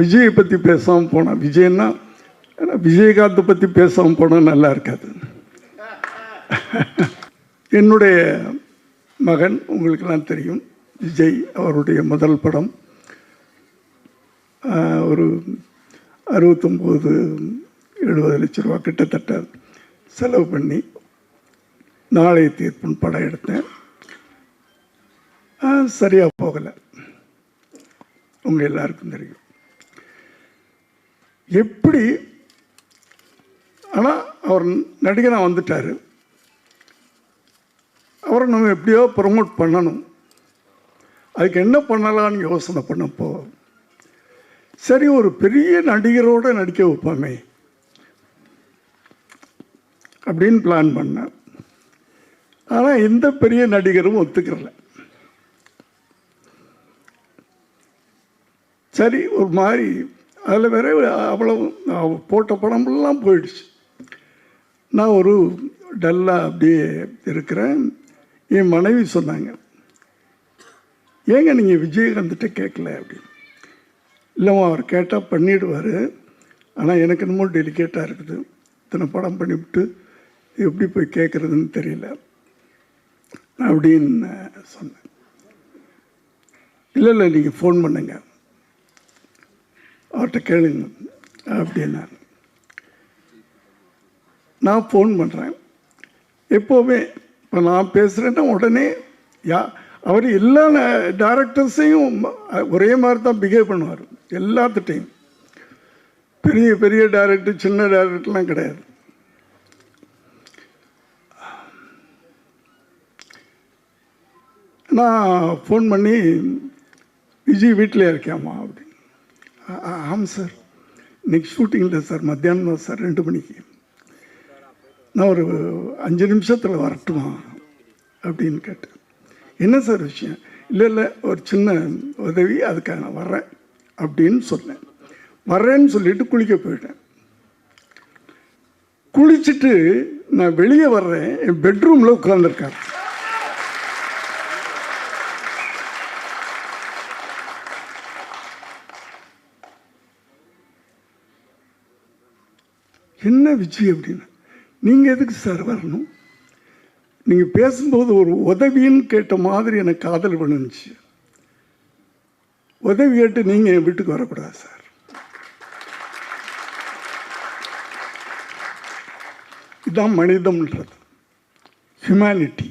விஜயை பற்றி பேசாமல் போனால் விஜய்னா ஏன்னா விஜயகாந்தை பற்றி பேசாமல் போனால் நல்லா இருக்காது. என்னுடைய மகன் உங்களுக்கெல்லாம் தெரியும் விஜய் அவருடைய முதல் படம். ஒரு அறுபத்தொம்போது எழுபது லட்ச ரூபா கிட்டத்தட்ட செலவு பண்ணி நாளைய தீர்ப்புன்னு படம் எடுத்தேன். சரியாக போகலை. உங்கள் எல்லாருக்கும் தெரியும். எப்படி ஆனால் அவர் நடிகனாக வந்துட்டார். அவரை நம்ம எப்படியோ ப்ரமோட் பண்ணணும். அதுக்கு என்ன பண்ணலான்னு யோசனை பண்ணப்போ சரி ஒரு பெரிய நடிகரோட நடிக்க வைப்பாமே அப்படின்னு பிளான் பண்ணேன் ஆனால் எந்த பெரிய நடிகரும் ஒத்துக்கிறல சரி ஒரு மாதிரி அதில் வேற அவ்வளவு அவ போட்ட படமெல்லாம் போயிடுச்சு. நான் ஒரு டல்லாக அப்படியே இருக்கிறேன். என் மனைவி சொன்னாங்க ஏங்க நீங்கள் விஜயகாந்த்கிட்ட கேட்கல? அப்படின்னு. இல்லைம்மா அவர் கேட்டால் பண்ணிடுவார். ஆனால் எனக்கு என்னமோ டெலிகேட்டாக இருக்குது. இத்தனை படம் பண்ணிவிட்டு எப்படி போய் கேட்குறதுன்னு தெரியல. அப்படின்னு சொன்னேன். இல்லை இல்லை நீங்கள் ஃபோன் பண்ணுங்கள் அவர்கிட்ட கேளுங்க அப்படின்னாரு. நான் ஃபோன் பண்ணுறேன் எப்போவுமே இப்போ நான் பேசுகிறேன்னா உடனே யா அவர் எல்லா டேரக்டர்ஸையும் ஒரே மாதிரி தான் பிஹேவ் பண்ணுவார். எல்லாத்துட்டையும். பெரிய பெரிய டேரக்டர் சின்ன டேரக்டர்லாம் கிடையாது. நான் ஃபோன் பண்ணி விஜய் வீட்டில் இருக்கேம்மா அப்படின்னு. ஆம் ஆமாம் சார் இன்றைக்கி ஷூட்டிங் இல்லை சார் மத்தியானம் தான் சார் ரெண்டு மணிக்கு. நான் ஒரு அஞ்சு நிமிஷத்தில் வரட்டுமா? அப்படின்னு கேட்டேன். என்ன சார் விஷயம்? இல்லை இல்லை ஒரு சின்ன உதவி அதுக்காக நான் வர்றேன் அப்படின்னு சொன்னேன். வர்றேன்னு சொல்லிட்டு குளிக்க போயிட்டேன். குளிச்சுட்டு நான் வெளியே வர்றேன். என் பெட்ரூமில் உட்காந்துருக்கேன் என்ன விஜய் அப்படின்னு? நீங்கள் எதுக்கு சார் வரணும்? நீங்கள் பேசும்போது ஒரு உதவின்னு கேட்ட மாதிரி எனக்கு காதல் பண்ணுச்சு உதவி கேட்டு நீங்கள் என் வீட்டுக்கு வரக்கூடாது சார் இதுதான் மனிதம்ன்றது. ஹியூமனிட்டி